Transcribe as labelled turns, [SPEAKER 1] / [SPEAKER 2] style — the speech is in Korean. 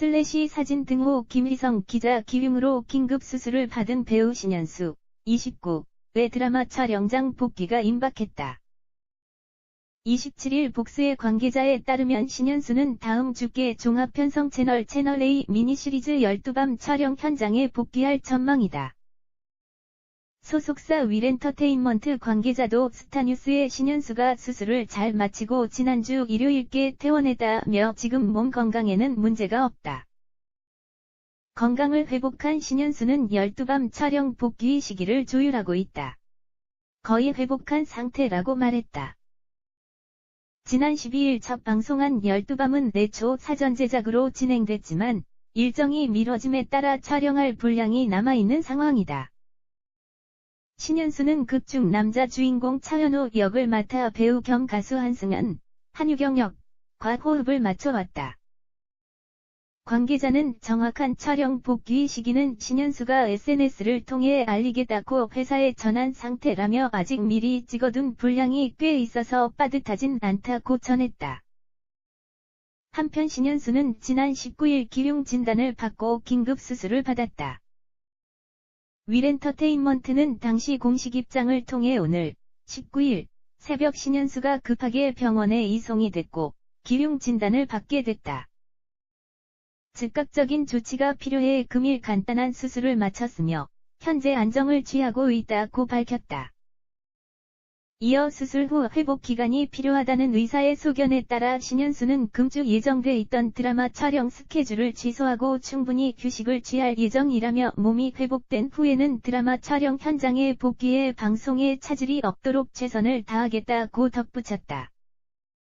[SPEAKER 1] 슬래시 사진 등호 김희성 기자 기흉으로 긴급 수술을 받은 배우 신현수 29의 드라마 촬영장 복귀가 임박했다. 27일 복수의 관계자에 따르면 신현수는 다음 주께 종합편성 채널 채널A 미니시리즈 12밤 촬영 현장에 복귀할 전망이다. 소속사 위렌터테인먼트 관계자도 스타뉴스의 신현수가 수술을 잘 마치고 지난주 일요일께 퇴원했다며 지금 몸 건강에는 문제가 없다. 건강을 회복한 신현수는 12밤 촬영 복귀 시기를 조율하고 있다. 거의 회복한 상태라고 말했다. 지난 12일 첫 방송한 12밤은 내초 사전 제작으로 진행됐지만 일정이 미뤄짐에 따라 촬영할 분량이 남아있는 상황이다. 신현수는 극 중 남자 주인공 차현우 역을 맡아 배우 겸 가수 한승연, 한유경 역과 호흡을 맞춰왔다. 관계자는 정확한 촬영 복귀 시기는 신현수가 SNS를 통해 알리겠다고 회사에 전한 상태라며 아직 미리 찍어둔 분량이 꽤 있어서 빠듯하진 않다고 전했다. 한편 신현수는 지난 19일 기흉 진단을 받고 긴급 수술을 받았다. 위렌터테인먼트는 당시 공식 입장을 통해 오늘 19일 새벽 신현수가 급하게 병원에 이송이 됐고 기흉 진단을 받게 됐다. 즉각적인 조치가 필요해 금일 간단한 수술을 마쳤으며 현재 안정을 취하고 있다고 밝혔다. 이어 수술 후 회복 기간이 필요하다는 의사의 소견에 따라 신현수는 금주 예정돼 있던 드라마 촬영 스케줄을 취소하고 충분히 휴식을 취할 예정이라며 몸이 회복된 후에는 드라마 촬영 현장에 복귀해 방송에 차질이 없도록 최선을 다하겠다고 덧붙였다.